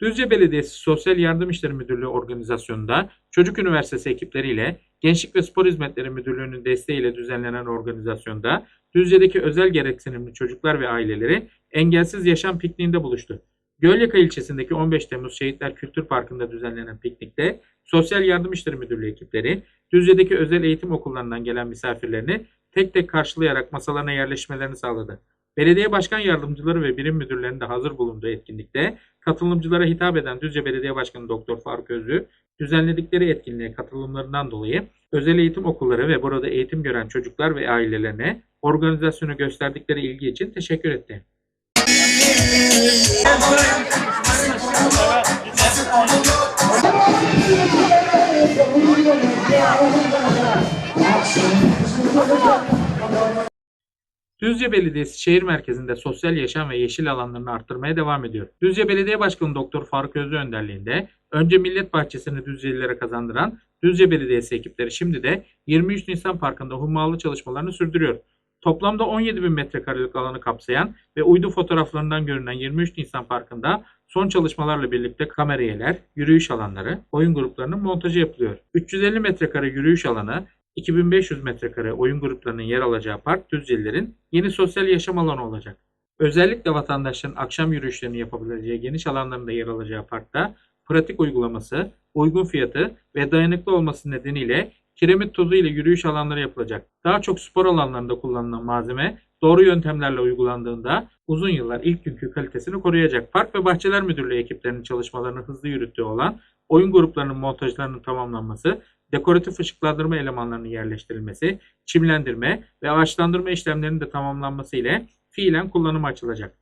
Düzce Belediyesi Sosyal Yardım İşleri Müdürlüğü organizasyonunda Çocuk Üniversitesi ekipleriyle Gençlik ve Spor Hizmetleri Müdürlüğü'nün desteğiyle düzenlenen organizasyonda Düzce'deki özel gereksinimli çocuklar ve aileleri engelsiz yaşam pikniğinde buluştu. Gölyaka ilçesindeki 15 Temmuz Şehitler Kültür Parkı'nda düzenlenen piknikte Sosyal Yardım İşleri Müdürlüğü ekipleri Düzce'deki özel eğitim okullarından gelen misafirlerini tek tek karşılayarak masalarına yerleşmelerini sağladı. Belediye başkan yardımcıları ve birim müdürlerinin de hazır bulunduğu etkinlikte katılımcılara hitap eden Düzce Belediye Başkanı Doktor Faruk Özlü, düzenledikleri etkinliğe katılımlarından dolayı özel eğitim okulları ve burada eğitim gören çocuklar ve ailelerine organizasyonu gösterdikleri ilgi için teşekkür etti. Düzce Belediyesi şehir merkezinde sosyal yaşam ve yeşil alanlarını arttırmaya devam ediyor. Düzce Belediye Başkanı Doktor Faruk Özlü önderliğinde önce Millet Bahçesi'ni Düzcelilere kazandıran Düzce Belediyesi ekipleri şimdi de 23 Nisan Parkı'nda hummalı çalışmalarını sürdürüyor. Toplamda 17 bin metrekarelik alanı kapsayan ve uydu fotoğraflarından görünen 23 Nisan Parkı'nda son çalışmalarla birlikte kameriyeler, yürüyüş alanları, oyun gruplarının montajı yapılıyor. 350 metrekare yürüyüş alanı, 2500 metrekare oyun gruplarının yer alacağı park Düzcelilerin yeni sosyal yaşam alanı olacak. Özellikle vatandaşların akşam yürüyüşlerini yapabileceği geniş alanlarında yer alacağı parkta pratik uygulaması, uygun fiyatı ve dayanıklı olması nedeniyle kiremit tozu ile yürüyüş alanları yapılacak. Daha çok spor alanlarında kullanılan malzeme doğru yöntemlerle uygulandığında uzun yıllar ilk günkü kalitesini koruyacak. Park ve Bahçeler Müdürlüğü ekiplerinin çalışmalarını hızlı yürüttüğü olan oyun gruplarının montajlarının tamamlanması, dekoratif ışıklandırma elemanlarının yerleştirilmesi, çimlendirme ve ağaçlandırma işlemlerinin de tamamlanması ile fiilen kullanıma açılacak.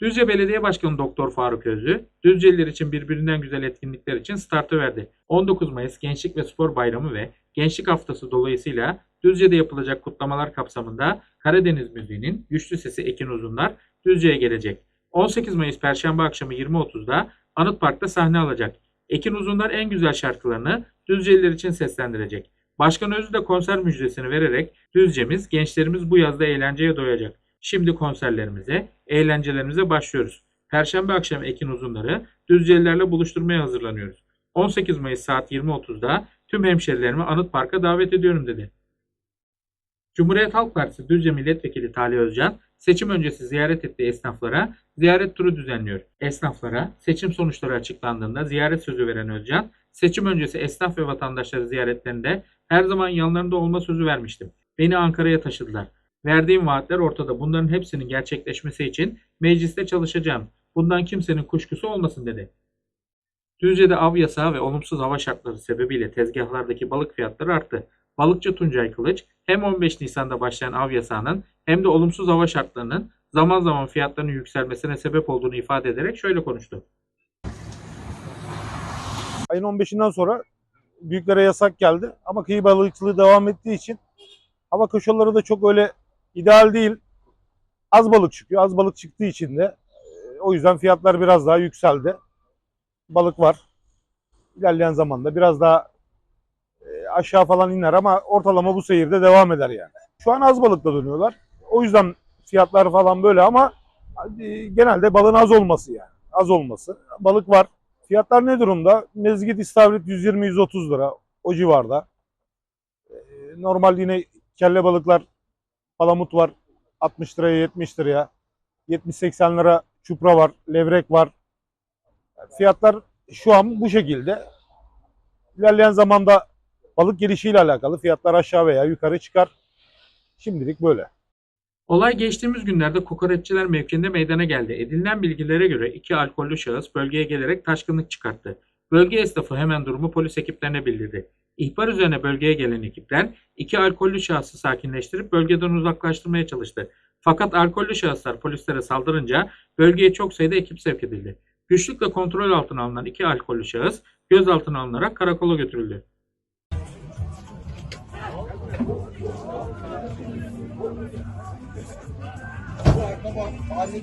Düzce Belediye Başkanı Doktor Faruk Özlü, Düzceliler için birbirinden güzel etkinlikler için startı verdi. 19 Mayıs Gençlik ve Spor Bayramı ve Gençlik Haftası dolayısıyla Düzce'de yapılacak kutlamalar kapsamında Karadeniz müziğinin güçlü sesi Ekin Uzunlar Düzce'ye gelecek. 18 Mayıs Perşembe akşamı 20.30'da Anıt Park'ta sahne alacak. Ekin Uzunlar en güzel şarkılarını Düzceliler için seslendirecek. Başkan Özlü de konser müjdesini vererek Düzce'miz, gençlerimiz bu yazda eğlenceye doyacak. Şimdi konserlerimize, eğlencelerimize başlıyoruz. Perşembe akşamı Ekin Uzunları Düzcelilerle buluşturmaya hazırlanıyoruz. 18 Mayıs saat 20.30'da tüm hemşerilerimi Anıt Park'a davet ediyorum dedi. Cumhuriyet Halk Partisi Düzce Milletvekili Talih Özcan, seçim öncesi ziyaret ettiği esnaflara ziyaret turu düzenliyor. Esnaflara seçim sonuçları açıklandığında ziyaret sözü veren Özcan, seçim öncesi esnaf ve vatandaşları ziyaretlerinde her zaman yanlarında olma sözü vermiştim. Beni Ankara'ya taşıdılar. Verdiğim vaatler ortada. Bunların hepsinin gerçekleşmesi için mecliste çalışacağım. Bundan kimsenin kuşkusu olmasın dedi. Düzce'de av yasağı ve olumsuz hava şartları sebebiyle tezgahlardaki balık fiyatları arttı. Balıkçı Tuncay Kılıç hem 15 Nisan'da başlayan av yasağının hem de olumsuz hava şartlarının zaman zaman fiyatlarının yükselmesine sebep olduğunu ifade ederek şöyle konuştu. Ayın 15'inden sonra büyüklere yasak geldi. Ama kıyı balıkçılığı devam ettiği için hava koşulları da çok öyle ideal değil. Az balık çıkıyor. Az balık çıktığı için de e, o yüzden fiyatlar biraz daha yükseldi. Balık var. İlerleyen zamanda biraz daha aşağı falan iner ama ortalama bu seyirde devam eder yani. Şu an az balıkla dönüyorlar. O yüzden fiyatlar falan böyle ama e, genelde balığın az olması yani. Az olması. Balık var. Fiyatlar ne durumda? Mezgit istavrit 120-130 lira o civarda. Ee, Normal yine kelle balıklar palamut var 60 liraya 70 liraya. 70-80 lira çupra var, levrek var. Fiyatlar şu an bu şekilde. İlerleyen zamanda balık gelişiyle alakalı fiyatlar aşağı veya yukarı çıkar. Şimdilik böyle. Olay geçtiğimiz günlerde kokoreççiler mevkiinde meydana geldi. Edinilen bilgilere göre iki alkollü şahıs bölgeye gelerek taşkınlık çıkarttı. Bölge esnafı hemen durumu polis ekiplerine bildirdi. İhbar üzerine bölgeye gelen ekipler iki alkollü şahsı sakinleştirip bölgeden uzaklaştırmaya çalıştı. Fakat alkollü şahıslar polislere saldırınca bölgeye çok sayıda ekip sevk edildi. Güçlükle kontrol altına alınan iki alkollü şahıs gözaltına alınarak karakola götürüldü. Zaten taze.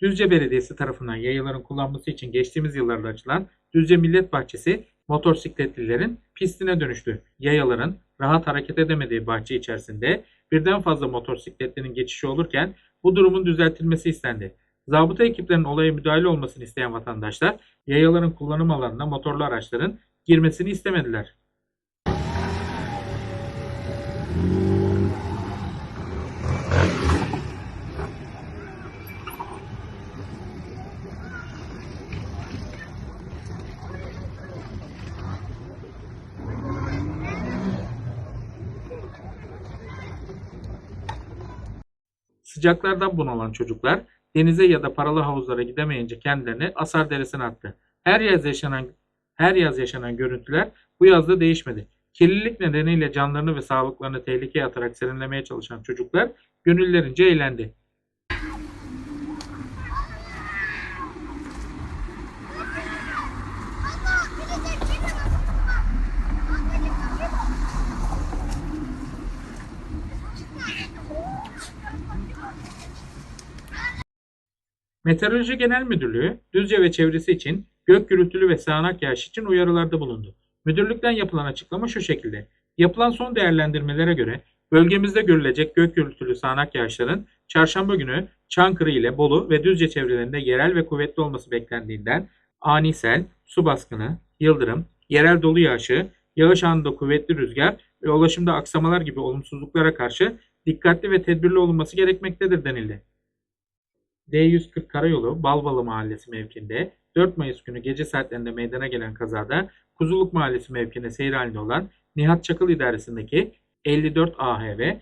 Düzce Belediyesi tarafından yayaların kullanması için geçtiğimiz yıllarda açılan Düzce Millet Bahçesi motosikletlilerin pistine dönüştü. Yayaların rahat hareket edemediği bahçe içerisinde birden fazla motosikletlinin geçişi olurken bu durumun düzeltilmesi istendi. Zabıta ekiplerinin olaya müdahale olmasını isteyen vatandaşlar yayaların kullanım alanına motorlu araçların girmesini istemediler. Sıcaklardan bunalan çocuklar denize ya da paralı havuzlara gidemeyince kendilerini Asar Deresi'ne attı. Her yaz yaşanan her yaz yaşanan görüntüler bu yazda değişmedi. Kirlilik nedeniyle canlarını ve sağlıklarını tehlikeye atarak serinlemeye çalışan çocuklar gönüllerince eğlendi. Meteoroloji Genel Müdürlüğü Düzce ve çevresi için gök gürültülü ve sağanak yağış için uyarılarda bulundu. Müdürlükten yapılan açıklama şu şekilde. Yapılan son değerlendirmelere göre bölgemizde görülecek gök gürültülü sağanak yağışların çarşamba günü Çankırı ile Bolu ve Düzce çevrelerinde yerel ve kuvvetli olması beklendiğinden ani sel, su baskını, yıldırım, yerel dolu yağışı, yağış anında kuvvetli rüzgar ve ulaşımda aksamalar gibi olumsuzluklara karşı dikkatli ve tedbirli olunması gerekmektedir denildi. D140 Karayolu Balbalı Mahallesi mevkinde 4 Mayıs günü gece saatlerinde meydana gelen kazada Kuzuluk Mahallesi mevkinde seyir halinde olan Nihat Çakıl idaresindeki 54 AHV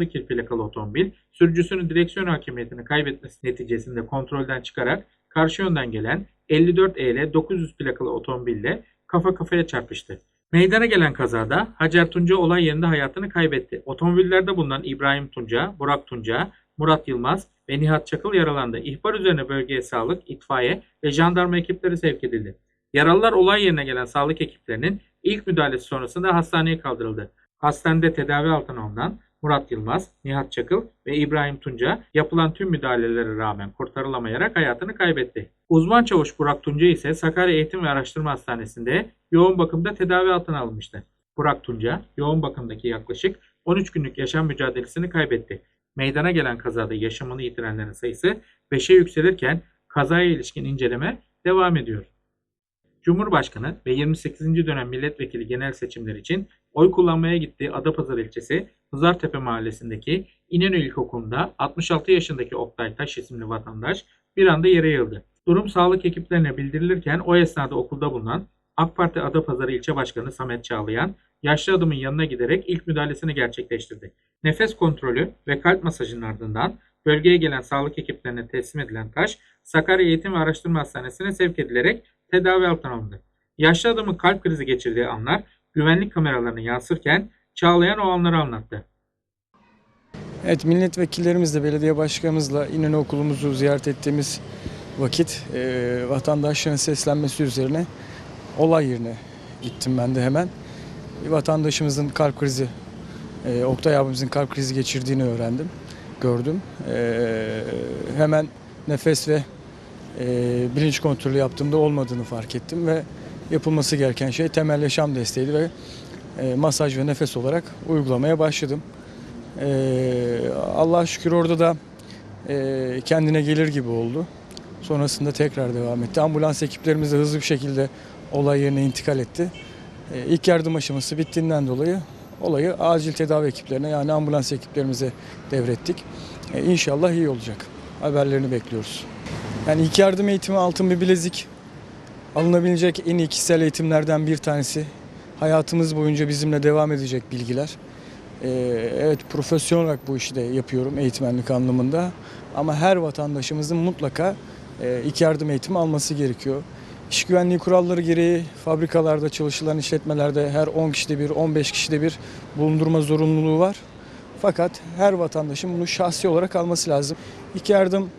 002 plakalı otomobil sürücüsünün direksiyon hakimiyetini kaybetmesi neticesinde kontrolden çıkarak karşı yönden gelen 54 EL 900 plakalı otomobille kafa kafaya çarpıştı. Meydana gelen kazada Hacer Tunca olay yerinde hayatını kaybetti. Otomobillerde bulunan İbrahim Tunca, Burak Tunca, Murat Yılmaz ve Nihat Çakıl yaralandı. İhbar üzerine bölgeye sağlık, itfaiye ve jandarma ekipleri sevk edildi. Yaralılar olay yerine gelen sağlık ekiplerinin ilk müdahalesi sonrasında hastaneye kaldırıldı. Hastanede tedavi altına alınan Murat Yılmaz, Nihat Çakıl ve İbrahim Tunca yapılan tüm müdahalelere rağmen kurtarılamayarak hayatını kaybetti. Uzman çavuş Burak Tunca ise Sakarya Eğitim ve Araştırma Hastanesi'nde yoğun bakımda tedavi altına alınmıştı. Burak Tunca yoğun bakımdaki yaklaşık 13 günlük yaşam mücadelesini kaybetti. Meydana gelen kazada yaşamını yitirenlerin sayısı 5'e yükselirken kazaya ilişkin inceleme devam ediyor. Cumhurbaşkanı ve 28. dönem milletvekili genel seçimler için oy kullanmaya gittiği Adapazarı ilçesi Hızartepe mahallesindeki İnönü İlkokulu'nda 66 yaşındaki Oktay Taş isimli vatandaş bir anda yere yığıldı. Durum sağlık ekiplerine bildirilirken o esnada okulda bulunan AK Parti Adapazarı ilçe başkanı Samet Çağlayan yaşlı adamın yanına giderek ilk müdahalesini gerçekleştirdi. Nefes kontrolü ve kalp masajının ardından bölgeye gelen sağlık ekiplerine teslim edilen taş Sakarya Eğitim ve Araştırma Hastanesi'ne sevk edilerek tedavi altına alındı. Yaşlı adamın kalp krizi geçirdiği anlar güvenlik kameralarına yansırken Çağlayan o anları anlattı. Evet milletvekillerimizle, belediye başkanımızla İnönü okulumuzu ziyaret ettiğimiz vakit e, vatandaşların seslenmesi üzerine olay yerine gittim ben de hemen. Vatandaşımızın kalp krizi, e, Oktay abimizin kalp krizi geçirdiğini öğrendim, gördüm. E, hemen nefes ve e, bilinç kontrolü yaptığımda olmadığını fark ettim ve yapılması gereken şey temel yaşam desteğiydi ve e, masaj ve nefes olarak uygulamaya başladım. Ee, Allah'a şükür orada da e, kendine gelir gibi oldu. Sonrasında tekrar devam etti. Ambulans ekiplerimiz de hızlı bir şekilde olay yerine intikal etti. Ee, ilk yardım aşaması bittiğinden dolayı olayı acil tedavi ekiplerine yani ambulans ekiplerimize devrettik. Ee, inşallah iyi olacak. Haberlerini bekliyoruz. Yani ilk yardım eğitimi altın bir bilezik alınabilecek en iyi kişisel eğitimlerden bir tanesi. Hayatımız boyunca bizimle devam edecek bilgiler. Ee, evet profesyonel olarak bu işi de yapıyorum eğitmenlik anlamında. Ama her vatandaşımızın mutlaka e, ilk yardım eğitimi alması gerekiyor. İş güvenliği kuralları gereği fabrikalarda çalışılan işletmelerde her 10 kişide bir, 15 kişide bir bulundurma zorunluluğu var. Fakat her vatandaşın bunu şahsi olarak alması lazım. İlk yardım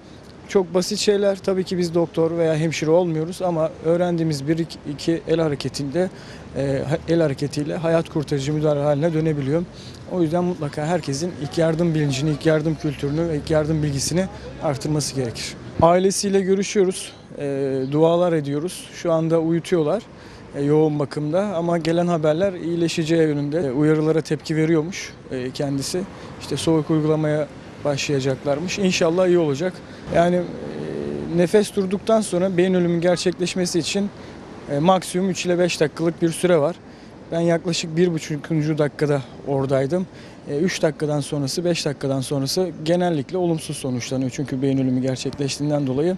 çok basit şeyler. Tabii ki biz doktor veya hemşire olmuyoruz ama öğrendiğimiz bir iki el hareketinde e, el hareketiyle hayat kurtarıcı müdahale haline dönebiliyor. O yüzden mutlaka herkesin ilk yardım bilincini, ilk yardım kültürünü, ilk yardım bilgisini artırması gerekir. Ailesiyle görüşüyoruz, e, dualar ediyoruz. Şu anda uyutuyorlar e, yoğun bakımda ama gelen haberler iyileşeceği yönünde. E, uyarılara tepki veriyormuş e, kendisi. İşte soğuk uygulamaya başlayacaklarmış. İnşallah iyi olacak. Yani e, nefes durduktan sonra beyin ölümü gerçekleşmesi için e, maksimum 3 ile 5 dakikalık bir süre var. Ben yaklaşık 1,5. dakikada oradaydım. 3 dakikadan sonrası, 5 dakikadan sonrası genellikle olumsuz sonuçlanıyor. Çünkü beyin ölümü gerçekleştiğinden dolayı.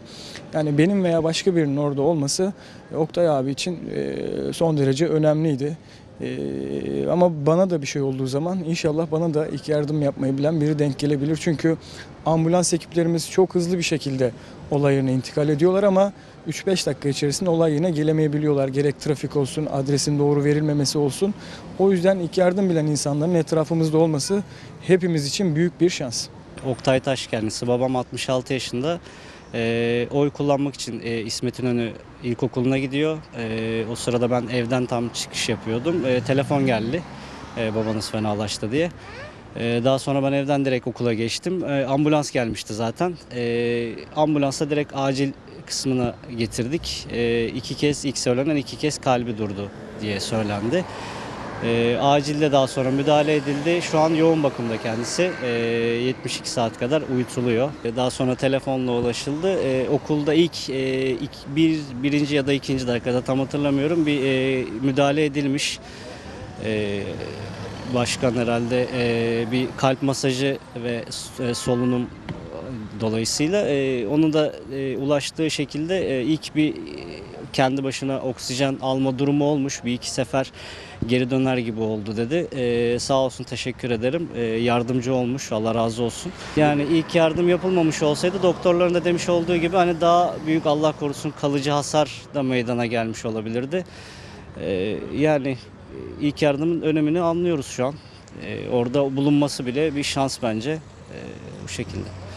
Yani benim veya başka birinin orada olması e, Oktay abi için e, son derece önemliydi. E, Ama bana da bir şey olduğu zaman inşallah bana da ilk yardım yapmayı bilen biri denk gelebilir. Çünkü ambulans ekiplerimiz çok hızlı bir şekilde olay yerine intikal ediyorlar ama 3-5 dakika içerisinde olay yerine gelemeyebiliyorlar. Gerek trafik olsun, adresin doğru verilmemesi olsun. O yüzden ilk yardım bilen insanların etrafımızda olması hepimiz için büyük bir şans. Oktay Taş kendisi. Babam 66 yaşında. Ee, oy kullanmak için e, İsmet İnönü İlkokulu'na gidiyor. Ee, o sırada ben evden tam çıkış yapıyordum. Ee, telefon geldi. Ee, babanız fenalaştı diye. Ee, daha sonra ben evden direkt okula geçtim. Ee, ambulans gelmişti zaten. Ee, ambulansa direkt acil kısmına getirdik. Ee, iki kez ilk söylenen iki kez kalbi durdu diye söylendi. E, acilde daha sonra müdahale edildi. Şu an yoğun bakımda kendisi. E, 72 saat kadar uyutuluyor. E, Daha sonra telefonla ulaşıldı. E, okulda ilk, e, ilk bir, birinci ya da ikinci dakikada tam hatırlamıyorum bir e, müdahale edilmiş. E, başkan herhalde e, bir kalp masajı ve e, solunum dolayısıyla e, onun da e, ulaştığı şekilde e, ilk bir kendi başına oksijen alma durumu olmuş. Bir iki sefer geri döner gibi oldu dedi. Ee, sağ olsun teşekkür ederim. Ee, yardımcı olmuş. Allah razı olsun. Yani ilk yardım yapılmamış olsaydı doktorların da demiş olduğu gibi hani daha büyük Allah korusun kalıcı hasar da meydana gelmiş olabilirdi. Ee, yani ilk yardımın önemini anlıyoruz şu an. Ee, orada bulunması bile bir şans bence. Ee, bu şekilde.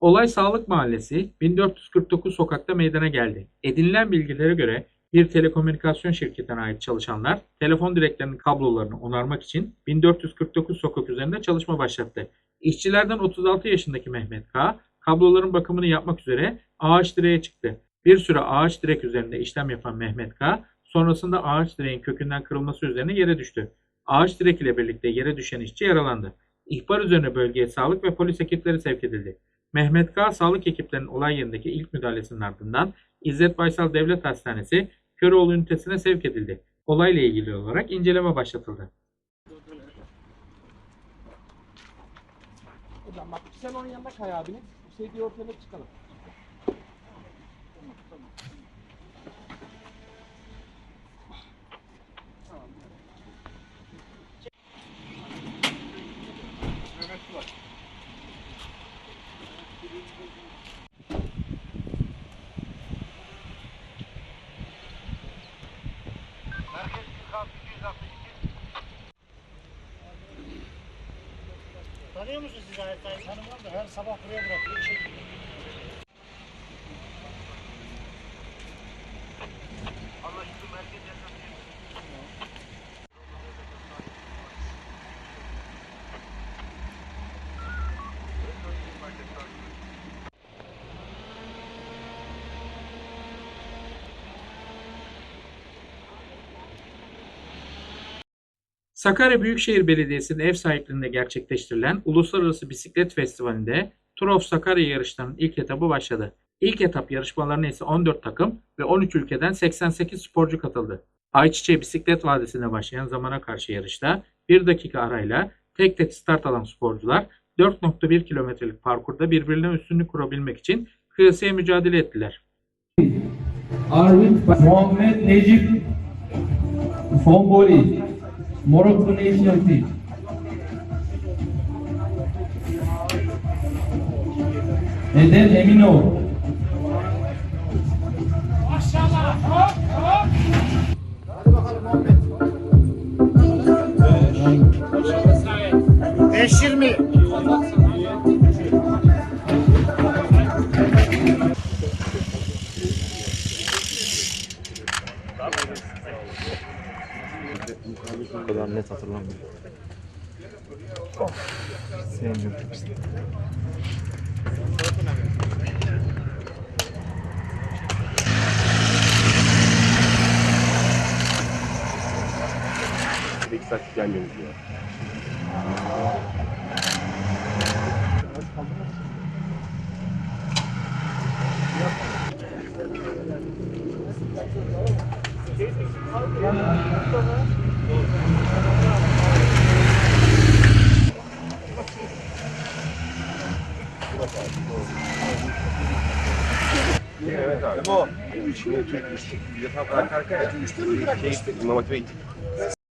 Olay Sağlık Mahallesi 1449 sokakta meydana geldi. Edinilen bilgilere göre bir telekomünikasyon şirketine ait çalışanlar telefon direklerinin kablolarını onarmak için 1449 sokak üzerinde çalışma başlattı. İşçilerden 36 yaşındaki Mehmet K. kabloların bakımını yapmak üzere ağaç direğe çıktı. Bir süre ağaç direk üzerinde işlem yapan Mehmet K. sonrasında ağaç direğin kökünden kırılması üzerine yere düştü. Ağaç direk ile birlikte yere düşen işçi yaralandı. İhbar üzerine bölgeye sağlık ve polis ekipleri sevk edildi. Mehmet K. sağlık ekiplerinin olay yerindeki ilk müdahalesinin ardından İzzet Baysal Devlet Hastanesi Köroğlu ünitesine sevk edildi. Olayla ilgili olarak inceleme başlatıldı. Hocam bak sen onun yanında kay abinin. Şey diye ortaya çıkalım. Tanıyor musun siz Ayetay'ı? Tanımam da her sabah buraya bırakıyor. Şey, Sakarya Büyükşehir Belediyesi'nin ev sahipliğinde gerçekleştirilen Uluslararası Bisiklet Festivali'nde Tour of Sakarya yarışlarının ilk etabı başladı. İlk etap yarışmalarına ise 14 takım ve 13 ülkeden 88 sporcu katıldı. Ayçiçeği Bisiklet Vadisi'nde başlayan zamana karşı yarışta 1 dakika arayla tek tek start alan sporcular 4.1 kilometrelik parkurda birbirine üstünlük kurabilmek için kıyasıya mücadele ettiler. Arvin Muhammed Necip Fomboli, Morocco national team. Eden Eminov. Maşallah. Hop hop. Hadi bakalım Muhammed. Yan yönetiyor. Evet abi. Bu. Şimdi Türk yatak arka arkaya. Şey, Hatip'e gittik.